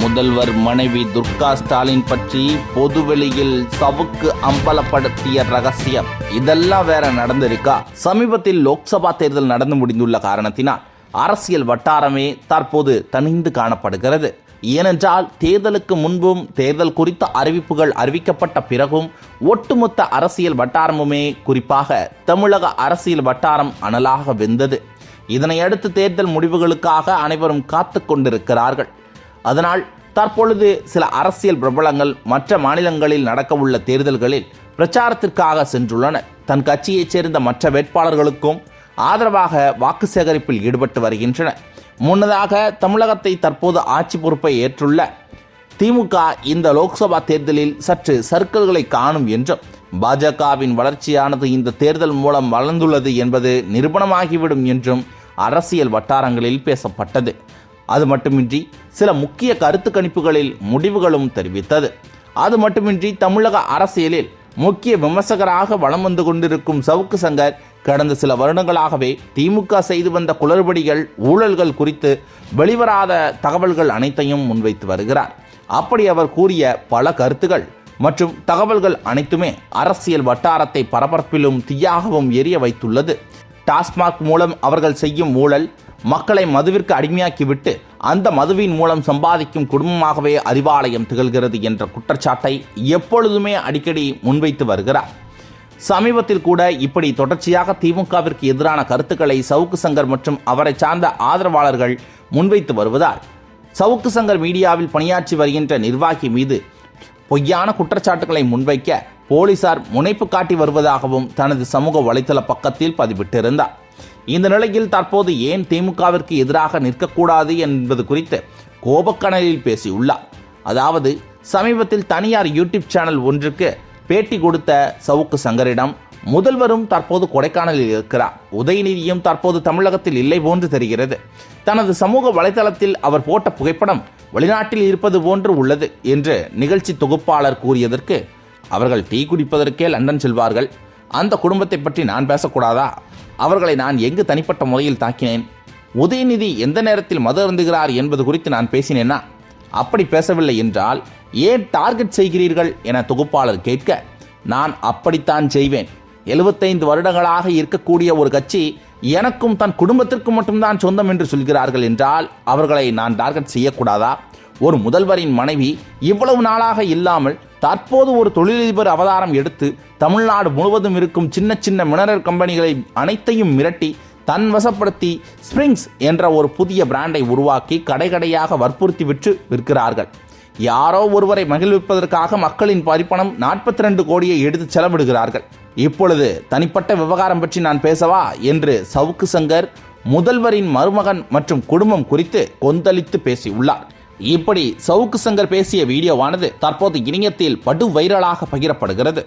முதல்வர் மனைவி துர்கா ஸ்டாலின் பற்றி பொதுவெளியில் சவுக்கு அம்பலப்படுத்திய ரகசியம். இதெல்லாம் வேற நடந்திருக்கா? சமீபத்தில் லோக்சபா தேர்தல் நடந்து முடிந்துள்ள காரணத்தினால் அரசியல் வட்டாரமே தற்போது தனிந்து காணப்படுகிறது. ஏனென்றால் தேர்தலுக்கு முன்பும் தேர்தல் குறித்த அறிவிப்புகள் அறிவிக்கப்பட்ட பிறகும் ஒட்டுமொத்த அரசியல் வட்டாரமுமே குறிப்பாக தமிழக அரசியல் வட்டாரம் அனலாக வெந்தது. இதனையடுத்து தேர்தல் முடிவுகளுக்காக அனைவரும் காத்து கொண்டிருக்கிறார்கள். அதனால் தற்பொழுது சில அரசியல் பிரபலங்கள் மற்ற மாநிலங்களில் நடக்கவுள்ள தேர்தல்களில் பிரச்சாரத்திற்காக சென்றுள்ளனர் தன் கட்சியைச் சேர்ந்த மற்ற வேட்பாளர்களுக்கும் ஆதரவாக வாக்கு சேகரிப்பில் ஈடுபட்டு வருகின்றனர். முன்னதாக தமிழகத்தை தற்போது ஆட்சி பொறுப்பை ஏற்றுள்ள திமுக இந்த லோக்சபா தேர்தலில் சற்று சர்க்கிள்களை காணும் என்றும் பாஜகவின் வளர்ச்சியானது இந்த தேர்தல் மூலம் வளர்ந்துள்ளது என்பது நிரூபணமாகிவிடும் என்றும் அரசியல் வட்டாரங்களில் பேசப்பட்டது. அது மட்டுமின்றி சில முக்கிய கருத்து கணிப்புகளில் முடிவுகளும் தெரிவித்தது. அது மட்டுமின்றி தமிழக அரசியலில் முக்கிய விமர்சகராக வலம் வந்து கொண்டிருக்கும் சவுக்கு சங்கர் கடந்த சில வருடங்களாகவே திமுக செய்து வந்த குளறுபடிகள் ஊழல்கள் குறித்து வெளிவராத தகவல்கள் அனைத்தையும் முன்வைத்து வருகிறார். அப்படி அவர் கூறிய பல கருத்துகள் மற்றும் தகவல்கள் அனைத்துமே அரசியல் வட்டாரத்தை பரபரப்பிலும் தீயாகவும் எரிய வைத்துள்ளது. டாஸ்மாக் மூலம் அவர்கள் செய்யும் ஊழல் மக்களை மதுவிற்கு அடிமையாக்கிவிட்டு அந்த மதுவின் மூலம் சம்பாதிக்கும் குடும்பமாகவே அறிவாலயம் திகழ்கிறது என்ற குற்றச்சாட்டை எப்பொழுதுமே அடிக்கடி முன்வைத்து வருகிறார். சமீபத்தில் கூட இப்படி தொடர்ச்சியாக திமுகவிற்கு எதிரான கருத்துக்களை சவுக்கு சங்கர் மற்றும் அவரை சார்ந்த ஆதரவாளர்கள் முன்வைத்து வருவதால் சவுக்கு சங்கர் மீடியாவில் பணியாற்றி வருகின்ற நிர்வாகி மீது பொய்யான குற்றச்சாட்டுகளை முன்வைக்க போலீசார் முனைப்பு காட்டி வருவதாகவும் தனது சமூக வலைதள பக்கத்தில் பதிவிட்டிருந்தார். இந்த நிலையில் தற்போது ஏன் திமுகவிற்கு எதிராக நிற்கக்கூடாது என்பது குறித்து கோபக்கணலில் பேசியுள்ளார். அதாவது சமீபத்தில் தனியார் யூடியூப் சேனல் ஒன்றுக்கு பேட்டி கொடுத்த சவுக்கு சங்கரிடம் முதல்வரும் தற்போது கொடைக்கானலில் இருக்கிறார். உதயநிதியும் தற்போது தமிழகத்தில் இல்லை போன்று தெரிகிறது. தனது சமூக வலைதளத்தில் அவர் போட்ட புகைப்படம் வெளிநாட்டில் இருப்பது போன்று உள்ளது என்று நிகழ்ச்சி தொகுப்பாளர் கூறியதற்கு அவர்கள் டீ குடிப்பதற்கே லண்டன் செல்வார்கள். அந்த குடும்பத்தை பற்றி நான் பேசக்கூடாதா? அவர்களை நான் எங்கு தனிப்பட்ட முறையில் தாக்கினேன்? உதயநிதி எந்த நேரத்தில் மது அருந்துகிறார் என்பது குறித்து நான் பேசினேனா? அப்படி பேசவில்லை என்றால் ஏன் டார்கெட் செய்கிறீர்கள் என தொகுப்பாளர் கேட்க நான் அப்படித்தான் செய்வேன். எழுபத்தைந்து வருடங்களாக இருக்கக்கூடிய ஒரு கட்சி எனக்கும் தன் குடும்பத்திற்கும் மட்டும்தான் சொந்தம் என்று சொல்கிறார்கள் என்றால் அவர்களை நான் டார்கெட் செய்யக்கூடாதா? ஒரு முதல்வரின் மனைவி இவ்வளவு நாளாக இல்லாமல் தற்போது ஒரு தொழிலதிபர் அவதாரம் எடுத்து தமிழ்நாடு முழுவதும் இருக்கும் சின்ன சின்ன மினரல் கம்பெனிகளை அனைத்தையும் மிரட்டி தன் வசப்படுத்தி ஸ்ப்ரிங்ஸ் என்ற ஒரு புதிய பிராண்டை உருவாக்கி கடை கடையாக வற்புறுத்தி விற்று விற்கிறார்கள். யாரோ ஒருவரை மகிழ்விப்பதற்காக மக்களின் பரிப்பணம் நாற்பத்தி ரெண்டு கோடியை எடுத்து செலவிடுகிறார்கள். இப்பொழுது தனிப்பட்ட விவகாரம் பற்றி நான் பேசவா என்று சவுக்கு சங்கர் முதல்வரின் மருமகன் மற்றும் குடும்பம் குறித்து கொந்தளித்து பேசியுள்ளார். இப்படி சவுக்கு சங்கர் பேசிய வீடியோவானது தற்போது இணையத்தில் படு வைரலாக பகிரப்படுகிறது.